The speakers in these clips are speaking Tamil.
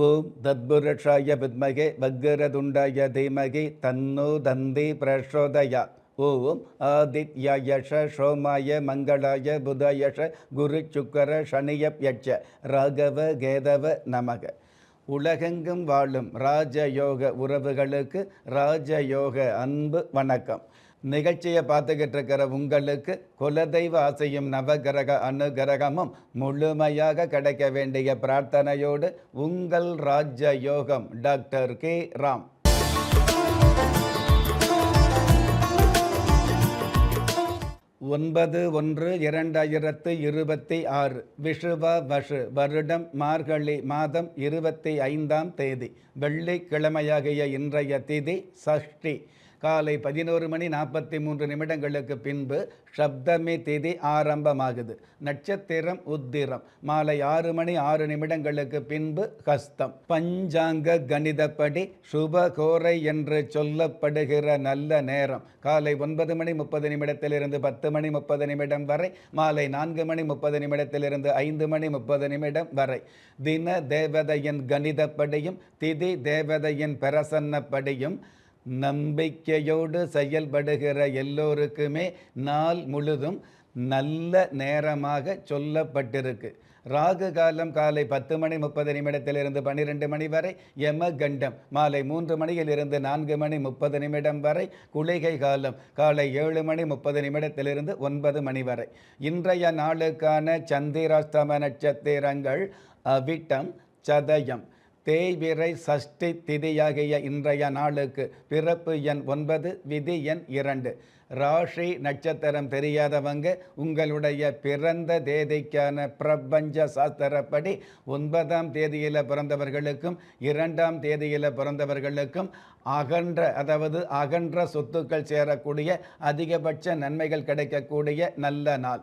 ஓம் தத்புருஷாய வித்மகே வக்ரதுண்டாய தீமகி தன்னோ தந்தி பிரசோதயா. ஓம் ஆதித்யாயஷ சோமாய மங்களாய புதயஷ குரு சுக்கர சனியப்யட்ச ராகவ கேதவ நமக. உலகெங்கும் வாழும் ராஜயோக உறவுகளுக்கு ராஜயோக அன்பு வணக்கம். நிகழ்ச்சியை பார்த்துக்கிட்டு இருக்கிற உங்களுக்கு குலதெய்வ ஆசையும் நவகிரக அனுகிரகமும் முழுமையாக கிடைக்க வேண்டிய பிரார்த்தனையோடு உங்கள் ராஜயோகம் டாக்டர் கே. ராம். ஒன்பது ஒன்று இரண்டாயிரத்து இருபத்தி ஆறு விஷுவ வஷு வருடம் மார்கழி மாதம் இருபத்தி ஐந்தாம் தேதி வெள்ளிக்கிழமையாகிய இன்றைய திதி சஷ்டி. காலை பதினோரு மணி நாற்பத்தி மூன்று நிமிடங்களுக்கு பின்பு சப்தமி திதி ஆரம்பமாகுது. நட்சத்திரம் உத்திரம். மாலை ஆறு மணி ஆறு நிமிடங்களுக்கு பின்பு ஹஸ்தம். பஞ்சாங்க கணிதப்படி சுபகோரை என்று சொல்லப்படுகிற நல்ல நேரம். காலை ஒன்பது மணி முப்பது நிமிடத்திலிருந்து பத்து மணி முப்பது நிமிடம் வரை. மாலை நான்கு மணி முப்பது நிமிடத்திலிருந்து ஐந்து மணி முப்பது நிமிடம் வரை. தின தேவதையின் கணிதப்படியும் திதி தேவதையின் பிரசன்னப்படியும் நம்பிக்கையோடு செயல்படுகிற எல்லோருக்குமே நாள் முழுதும் நல்ல நேரமாக சொல்லப்பட்டிருக்கு. ராகு காலம் காலை பத்து மணி முப்பது நிமிடத்திலிருந்து பன்னிரெண்டு மணி வரை யம கண்டம் மாலை மூன்று மணியிலிருந்து நான்கு மணி முப்பது நிமிடம் வரை குளிகை காலம் காலை ஏழு மணி முப்பது நிமிடத்திலிருந்து ஒன்பது மணி வரை. இன்றைய நாளுக்கான சந்திராஸ்தம நட்சத்திரங்கள் அவிட்டம் சதயம் தேய்விரை சஷ்டி திதியாகிய இன்றைய நாளுக்கு பிறப்பு எண் ஒன்பது விதி எண் இரண்டு. ராசி நட்சத்திரம் தெரியாதவங்க உங்களுடைய பிறந்த தேதிக்கான பிரபஞ்ச சாஸ்திரப்படி ஒன்பதாம் தேதியில் பிறந்தவர்களுக்கும் இரண்டாம் தேதியில் பிறந்தவர்களுக்கும் அகன்ற அதாவது அகன்ற சொத்துக்கள் சேரக்கூடிய அதிகபட்ச நன்மைகள் கிடைக்கக்கூடிய நல்ல நாள்.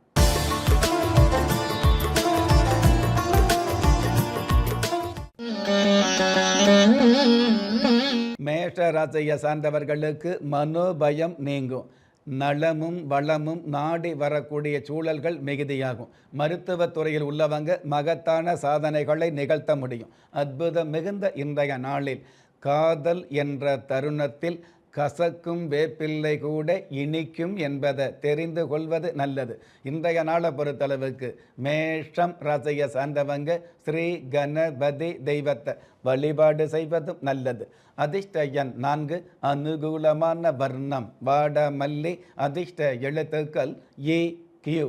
மேஷ ராசியை சார்ந்தவர்களுக்கு மனோபயம் நீங்கும். நலமும் வளமும் நாடி வரக்கூடிய சூழல்கள் மிகுதியாகும். மருத்துவத் துறையில் உள்ளவங்க மகத்தான சாதனைகளை நிகழ்த்த முடியும். அற்புதம் மிகுந்த இன்றைய நாளில் காதல் என்ற தருணத்தில் கசக்கும் வேப்பிள்ளை கூட இனிக்கும் என்பதை தெரிந்து கொள்வது நல்லது. இன்றைய நாளை பொறுத்தளவுக்கு மேஷம் ரசைய சார்ந்தவங்க ஸ்ரீ கணபதி தெய்வத்தை வழிபாடு செய்வதும் நல்லது. அதிர்ஷ்ட எண் நான்கு அனுகூலமான வர்ணம் வாடமல்லி அதிர்ஷ்ட எழுத்துக்கள் ஏ கியூ.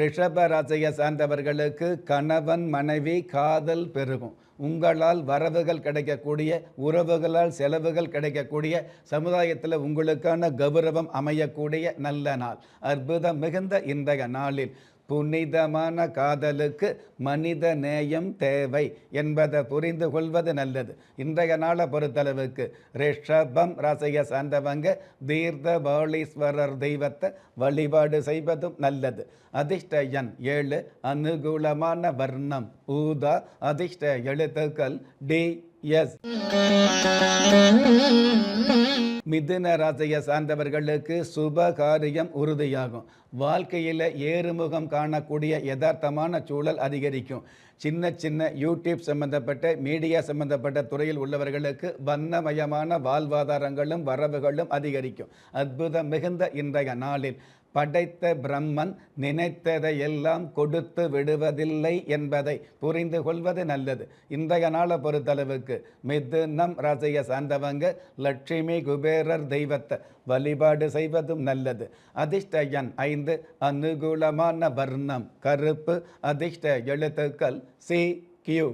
ரிஷப ராசியை சார்ந்தவர்களுக்கு கணவன் மனைவி காதல் பெருகும். உங்களால் வரவுகள் கிடைக்கக்கூடிய உறவுகளால் செலவுகள் கிடைக்கக்கூடிய சமுதாயத்தில் உங்களுக்கான கௌரவம் அமையக்கூடிய நல்ல நாள். அற்புதம் மிகுந்த இன்றைய நாளில். புனிதமான காதலுக்கு மனித நேயம் தேவை என்பதை புரிந்து கொள்வது நல்லது. இன்றைய நாளை பொறுத்தளவுக்கு ரிஷபம் ரசைய சார்ந்தவங்க தீர்த்தபாலீஸ்வரர் தெய்வத்தை வழிபாடு செய்வதும் நல்லது. அதிர்ஷ்ட எண் ஏழு அனுகூலமான வர்ணம் ஊதா அதிர்ஷ்ட எழுத்துக்கள் டி எஸ். மிதுன ராசியை சார்ந்தவர்களுக்கு சுப காரியம் உறுதியாகும். வாழ்க்கையில் ஏறுமுகம் காணக்கூடிய யதார்த்தமான சூழல் அதிகரிக்கும். சின்ன சின்ன யூடியூப் சம்பந்தப்பட்ட மீடியா சம்பந்தப்பட்ட துறையில் உள்ளவர்களுக்கு வண்ணமயமான வாழ்வாதாரங்களும் வரவுகளும் அதிகரிக்கும். அற்புதம் மிகுந்த இன்றைய நாளில். படைத்த பிரம்மன் நினைத்ததை எல்லாம் கொடுத்து விடுவதில்லை என்பதை புரிந்து கொள்வது நல்லது. இன்றைய நாளை பொறுத்தளவுக்கு மிதுனம் ரசைய சார்ந்தவங்க லட்சுமி குபேரர் தெய்வத்தை வழிபாடு செய்வதும் நல்லது. அதிர்ஷ்ட எண் ஐந்து அனுகூலமான வர்ணம் கருப்பு அதிர்ஷ்ட எழுத்துக்கள் சி கியூ.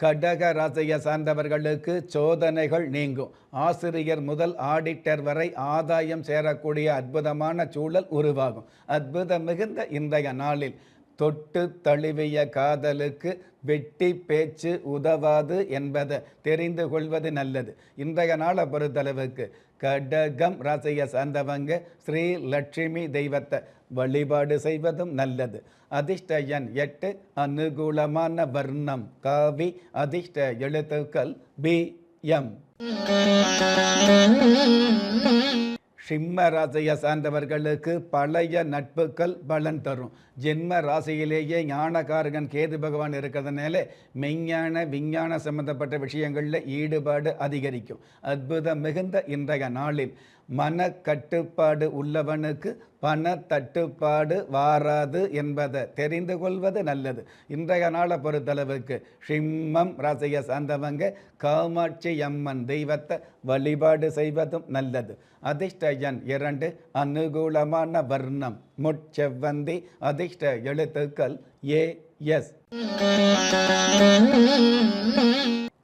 கடக ராசியை சார்ந்தவர்களுக்கு சோதனைகள் நீங்கும். ஆசிரியர் முதல் ஆடிட்டர் வரை ஆதாயம் சேரக்கூடிய அற்புதமான சூழல் உருவாகும். அற்புதம் மிகுந்த இன்றைய நாளில் தொட்டு தழுவிய காதலுக்கு வெட்டி பேச்சு உதவாது என்பதை தெரிந்து கொள்வது நல்லது. இன்றைய நாளை பொறுத்தளவுக்கு கடகம் ராசியை சார்ந்தவங்க ஸ்ரீ லட்சுமி தெய்வத்தை வழிபாடு செய்வதும் நல்லது. அதிர்ஷ்ட எண் எட்டு அனுகூலமான வர்ணம். காவி அதிர்ஷ்ட எழுத்துக்கள் பி எம் சிம்ம ராசியை சார்ந்தவர்களுக்கு பழைய நட்புகள் பலன் தரும். ஜென்ம ராசியிலேயே ஞானகாரகன் கேது பகவான் இருக்கிறதுனால மெஞ்ஞான விஞ்ஞான சம்பந்தப்பட்ட விஷயங்களில் ஈடுபாடு அதிகரிக்கும். அற்புதம் மிகுந்த இன்றைய நாளில். மன கட்டுப்பாடு உள்ளவனுக்கு பண தட்டுப்பாடு வாராது என்பதை தெரிந்து கொள்வது நல்லது. இன்றைய நாளை பொறுத்தளவுக்கு சிம்மம் ராசியை சார்ந்தவங்க காமாட்சி அம்மன் தெய்வத்தை வழிபாடு செய்வதும் நல்லது. அதிர்ஷ்ட எண் இரண்டு அனுகூலமான வர்ணம் முட்செவ்வந்தி அதிர்ஷ்ட எழுத்துக்கள் ஏ எஸ்.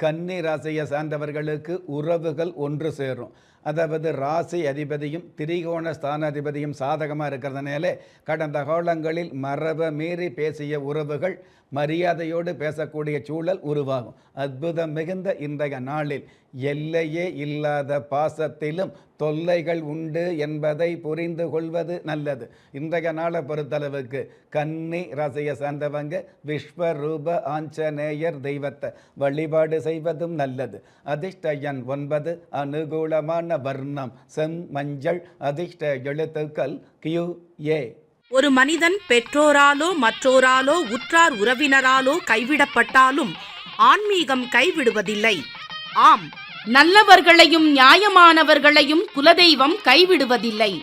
கன்னி ராசியை சார்ந்தவர்களுக்கு உறவுகள் ஒன்று சேரும். அதாவது ராசி அதிபதியும் திரிகோண ஸ்தானாதிபதியும் சாதகமாக இருக்கிறதுனால கடந்த காலங்களில் மரபை மீறி பேசிய உறவுகள் மரியாதையோடு பேசக்கூடிய சூழல் உருவாகும். அற்புதம் மிகுந்த இன்றைய நாளில் எல்லையே இல்லாத பாசத்திலும் தொல்லைகள் உண்டு என்பதை புரிந்து கொள்வது நல்லது. இன்றைய நாளை பொறுத்தளவுக்கு கன்னி ராசியை சார்ந்தவங்க விஸ்வரூப ஆஞ்சநேயர் தெய்வத்தை வழிபாடு செய்வதும் நல்லது. அதிர்ஷ்ட எண் ஒன்பது அனுகூலமான வர்ணம் செம் மஞ்சள் அதிர்ஷ்ட எழுத்துக்கள் கியூ ஏ. ஒரு மனிதன் பெற்றோராலோ மற்றோராலோ உற்றார் உறவினராலோ கைவிடப்பட்டாலும் ஆன்மீகம் கைவிடுவதில்லை. ஆம் நல்லவர்களையும் நியாயமானவர்களையும் குலதெய்வம் கைவிடுவதில்லை.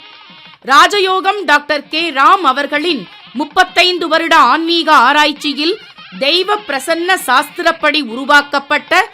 ராஜயோகம் டாக்டர் கே. ராம் அவர்களின் முப்பத்தைந்து வருட ஆன்மீக ஆராய்ச்சியில் தெய்வ பிரசன்ன சாஸ்திரப்படி உருவாக்கப்பட்ட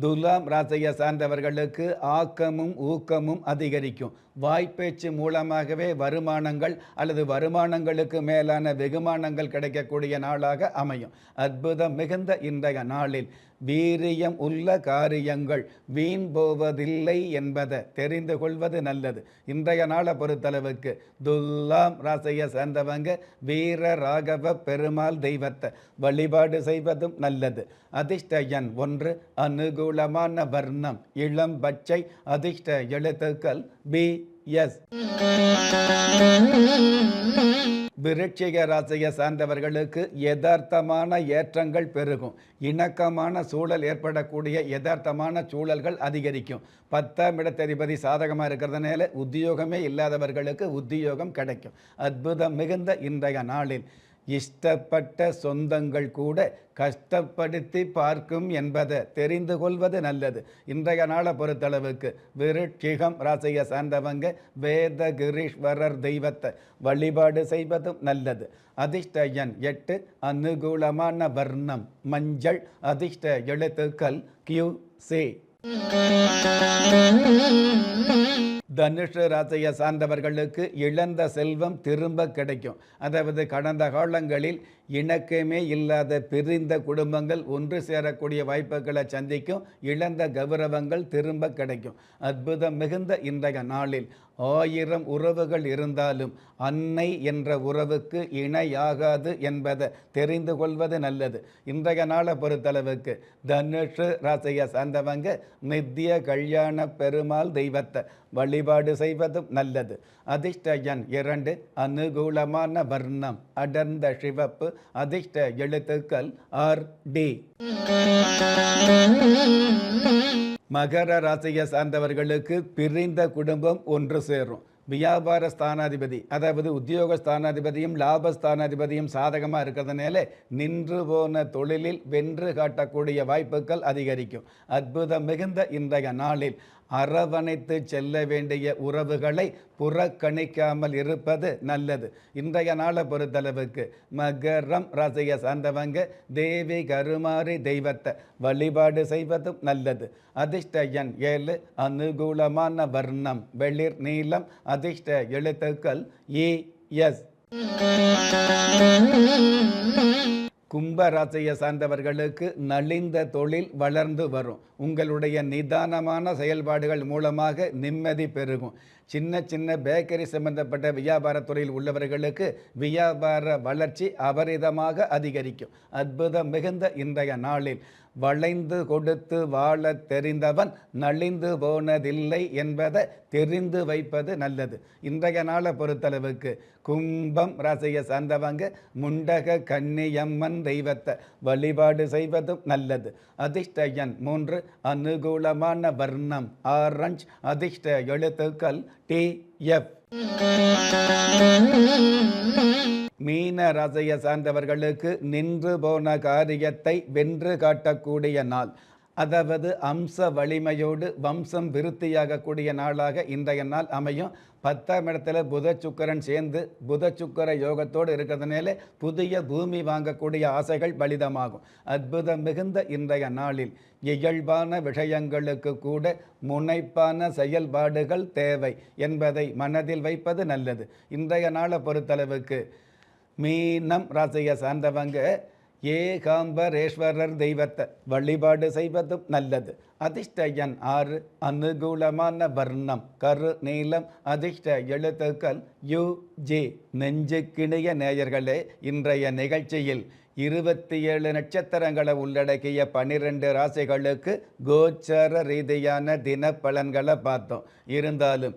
துலாம் ராசியை சார்ந்தவர்களுக்கு ஆக்கமும் ஊக்கமும் அதிகரிக்கும். வாய்ப்பேச்சு மூலமாகவே வருமானங்கள் அல்லது வருமானங்களுக்கு மேலான வெகுமானங்கள் கிடைக்கக்கூடிய நாளாக அமையும். அற்புதம் மிகுந்த இன்றைய நாளில். வீரியம் உள்ள காரியங்கள் வீண் போவதில்லை என்பதை தெரிந்து கொள்வது நல்லது. இன்றைய நாளை பொறுத்தளவுக்கு துல்லாம் ராசியை சேர்ந்தவங்க வீர ராகவ பெருமாள் தெய்வத்தை வழிபாடு செய்வதும் நல்லது. அதிர்ஷ்டயன் ஒன்று அனுகூலமான வர்ணம் இளம் பச்சை அதிர்ஷ்ட எழுத்துக்கள் பி எஸ் விருட்சிக ராசியை சார்ந்தவர்களுக்கு யதார்த்தமான ஏற்றங்கள் பெருகும். இணக்கமான சூழல் ஏற்படக்கூடிய யதார்த்தமான சூழல்கள் அதிகரிக்கும். பத்தாம் இடத்ததிபதி சாதகமாக இருக்கிறதுனால உத்தியோகமே இல்லாதவர்களுக்கு உத்தியோகம் கிடைக்கும். அற்புதம் மிகுந்த இன்றைய நாளில். இஷ்டப்பட்ட சொந்தங்கள் கூட கஷ்டப்படுத்தி பார்க்கும் என்பதை தெரிந்து கொள்வது நல்லது. இன்றைய நாளை பொறுத்தளவுக்கு விருட்சிகம் ராசியை சார்ந்தவங்க வேதகிரீஸ்வரர் தெய்வத்தை வழிபாடு செய்வதும் நல்லது. அதிர்ஷ்ட எண் எட்டு அனுகூலமான வர்ணம் மஞ்சள் அதிர்ஷ்ட எழுத்துக்கள் கியூ சி தனுஷ ராசியை சார்ந்தவர்களுக்கு இழந்த செல்வம் திரும்ப கிடைக்கும். அதாவது கடந்த காலங்களில் இணக்கமே இல்லாத பிரிந்த குடும்பங்கள் ஒன்று சேரக்கூடிய வாய்ப்புகளை சந்திக்கும் இழந்த கௌரவங்கள் திரும்ப கிடைக்கும். அற்புதம் மிகுந்த இன்றைய நாளில் ஆயிரம் உறவுகள் இருந்தாலும் அன்னை என்ற உறவுக்கு இணையாகாது என்பதை தெரிந்து கொள்வது நல்லது. இன்றைய நாளை பொறுத்தளவுக்கு தனுஷு ராசியை சார்ந்தவங்க நித்திய கல்யாண பெருமாள் தெய்வத்தை வழிபாடு செய்வதும் நல்லது. அதிர்ஷ்ட எண் இரண்டு அனுகூலமான வர்ணம் அடர்ந்த சிவப்பு அதிர்ஷ்ட எழுத்துக்கள் ஆர் டி. மகர ராசியை சார்ந்தவர்களுக்கு பிரிந்த குடும்பம் ஒன்று சேரும். வியாபார ஸ்தானாதிபதி அதாவது உத்தியோக ஸ்தானாதிபதியும் லாப ஸ்தானாதிபதியும் சாதகமாக இருக்கிறதுனால நின்று போன தொழிலில் வென்று காட்டக்கூடிய வாய்ப்புகள் அதிகரிக்கும். அற்புதம் மிகுந்த இன்றைய நாளில் அரவணைத்து செல்ல வேண்டிய உறவுகளை புறக்கணிக்காமல் இருப்பது நல்லது. இன்றைய நாளை பொறுத்தளவுக்கு மகரம் ராசியை சார்ந்தவங்க தேவி கருமாரி தெய்வத்தை வழிபாடு செய்வதும் நல்லது. அதிர்ஷ்ட எண் ஏழு அனுகூலமான வர்ணம் வெளிர் நீளம் அதிர்ஷ்ட எழுத்துக்கள் இ எஸ். கும்ப ராசியை சார்ந்தவர்களுக்கு நலிந்த தொழில் வளர்ந்து வரும். உங்களுடைய நிதானமான செயல்பாடுகள் மூலமாக நிம்மதி பெருகும். சின்ன சின்ன பேக்கரி சம்பந்தப்பட்ட வியாபாரத்துறையில் உள்ளவர்களுக்கு வியாபார வளர்ச்சி அபரிதமாக அதிகரிக்கும். அற்புதம் மிகுந்த இன்றைய நாளில். வளைந்து கொடுத்து வாழ தெரிந்தவன் நலிந்து போனதில்லை என்பதை தெரிந்து வைப்பது நல்லது. இன்றைய நாளை பொறுத்தளவுக்கு கும்பம் ராசியை சார்ந்தவங்க முண்டக கன்னியம்மன் தெய்வத்தை வழிபாடு செய்வதும் நல்லது. அதிர்ஷ்ட எண் மூன்று அனுகூலமான வர்ணம். ஆரஞ்ச் அதிர்ஷ்ட எழுத்துக்கள் டி எஃப். மீன ரசைய சார்ந்தவர்களுக்கு நின்று போன காரியத்தை வென்று காட்டக்கூடிய நாள். அதாவது அம்ச வலிமையோடு வம்சம் விருத்தியாகக்கூடிய நாளாக இன்றைய நாள் அமையும். பத்தாம் இடத்துல புத சுக்கரன் சேர்ந்து புத சுக்கர யோகத்தோடு இருக்கிறதுனால புதிய பூமி வாங்கக்கூடிய ஆசைகள் பலிதமாகும். அற்புதம் மிகுந்த இன்றைய நாளில் இயல்பான விஷயங்களுக்கு கூட முனைப்பான செயல்பாடுகள் தேவை என்பதை மனதில் வைப்பது நல்லது. இன்றைய நாளை பொறுத்தளவுக்கு மீனம் ராசியை சார்ந்தவங்க ஏகாம்பரேஸ்வரர் தெய்வத்தை வழிபாடு செய்வதும் நல்லது. அதிர்ஷ்டயன் ஆறு அனுகூலமான வர்ணம் கரு நீலம் அதிர்ஷ்ட எழுத்துக்கள் யு ஜே நெஞ்சுக்கிணைய நேயர்களே இன்றைய நிகழ்ச்சியில் இருபத்தி ஏழு நட்சத்திரங்களை உள்ளடக்கிய பன்னிரெண்டு ராசிகளுக்கு கோச்சர ரீதியான தின பலன்களை பார்த்தோம். இருந்தாலும்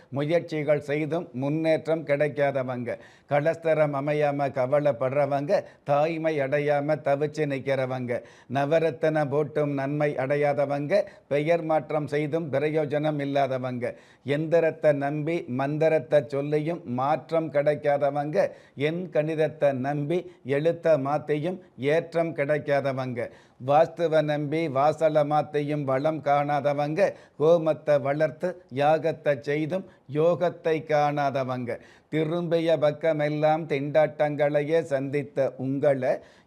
முயற்சிகள் செய்தும் முன்னேற்றம் கிடைக்காதவங்க. கலஸ்தரம் அமையாமல் கவலைப்படுறவங்க தாய்மை அடையாமல் தவிச்சு நிற்கிறவங்க நவரத்தன போட்டும் நன்மை அடையாதவங்க பெயர் மாற்றம் செய்தும் பிரயோஜனம் இல்லாதவங்க. எந்திரத்தை நம்பி மந்திரத்தை சொல்லியும் மாற்றம் கிடைக்காதவங்க என் கணிதத்தை நம்பி எழுத்த மாத்தையும் ஏற்றம் கிடைக்காதவங்க. வாஸ்துவ நம்பி வாசல மாத்தையும் வளம் காணாதவங்க கோமத்தை வளர்த்து யாகத்தை செய்தும் யோகத்தை காணாதவங்க. திரும்பிய பக்கமெல்லாம் திண்டாட்டங்களையே சந்தித்த உங்களை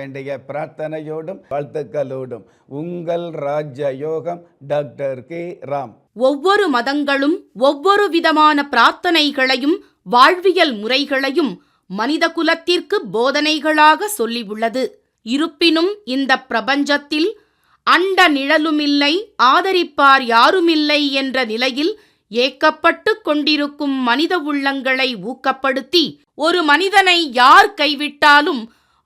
வேண்டிய பிரார்த்தனையோடும் வாழ்த்துக்களோடும். உங்கள் ராஜ யோகம் டாக்டர் கே. ராம். ஒவ்வொரு மதங்களும் ஒவ்வொரு விதமான பிரார்த்தனைகளையும் வாழ்வியல் முறைகளையும் மனித குலத்திற்கு போதனைகளாக சொல்லியுள்ளது இருப்பினும் இந்த பிரபஞ்சத்தில் அண்ட நிழலுமில்லை ஆதரிப்பார் யாருமில்லை என்ற நிலையில் ஏக்கப்பட்டு கொண்டிருக்கும் மனித உள்ளங்களை ஊக்கப்படுத்தி ஒரு மனிதனை யார் கைவிட்டாலும்